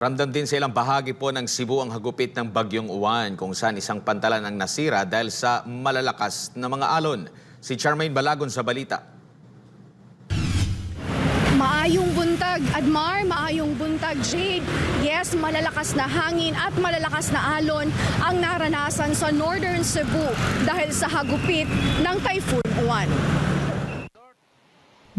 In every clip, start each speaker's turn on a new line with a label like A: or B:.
A: Ramdam din sa ilang bahagi po ng Cebu ang hagupit ng Bagyong Uwan kung saan isang pantalan ang nasira dahil sa malalakas na mga alon. Si Charmaine Balagon sa balita.
B: Maayong buntag, Admar, maayong buntag, Jade. Yes, malalakas na hangin at malalakas na alon ang naranasan sa Northern Cebu dahil sa hagupit ng Typhoon Uwan.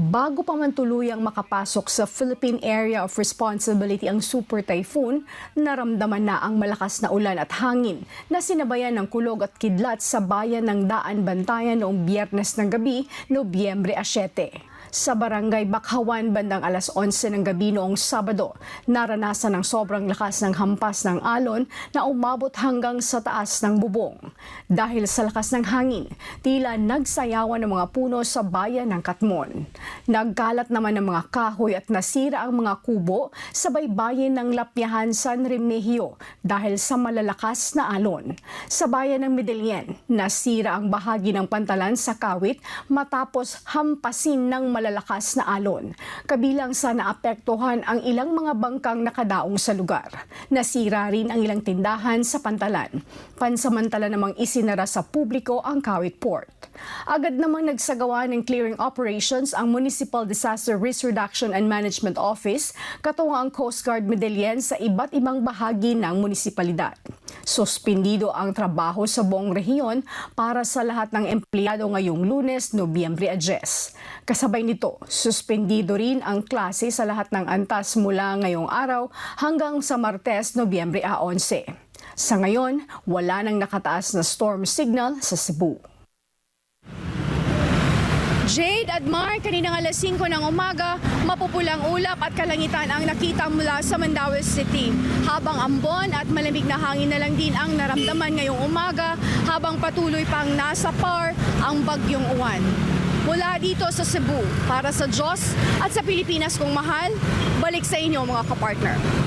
B: Bago pa man tuluyang makapasok sa Philippine Area of Responsibility ang Super Typhoon, naramdaman na ang malakas na ulan at hangin na sinabayan ng kulog at kidlat sa bayan ng Daan Bantayan noong biyernes ng gabi, Nobyembre 7. Sa barangay Bakhawan bandang alas 11 ng gabi noong Sabado, naranasan ng sobrang lakas ng hampas ng alon na umabot hanggang sa taas ng bubong. Dahil sa lakas ng hangin, tila nagsayawan ng mga puno sa bayan ng Katmon. Nagkalat naman ng mga kahoy at nasira ang mga kubo sa baybayin ng Lapyahan San Remigio dahil sa malalakas na alon. Sa bayan ng Medellin, nasira ang bahagi ng pantalan sa kawit matapos hampasin ng malalakas na alon. Kabilang sa naapektuhan ang ilang mga bangkang nakadaong sa lugar. Nasira rin ang ilang tindahan sa pantalan. Pansamantala namang isinara sa publiko ang Kawit Port. Agad namang nagsagawa ng clearing operations ang Municipal Disaster Risk Reduction and Management Office katungo ang Coast Guard Medellin sa iba't ibang bahagi ng munisipalidad. Suspendido ang trabaho sa buong rehiyon para sa lahat ng empleyado ngayong lunes, Nobyembre 10. Kasabay nito, suspendido rin ang klase sa lahat ng antas mula ngayong araw hanggang sa Martes, Nobyembre 11. Sa ngayon, wala nang nakataas na storm signal sa Cebu. Jade at Mark, kaninang alas 5 ng umaga, mapupulang ulap at kalangitan ang nakita mula sa Mandaue City. Habang ambon at malamig na hangin na lang din ang naramdaman ngayong umaga habang patuloy pang nasa par ang bagyong uwan. Mula dito sa Cebu, para sa Diyos at sa Pilipinas kong mahal, balik sa inyo mga kapartner.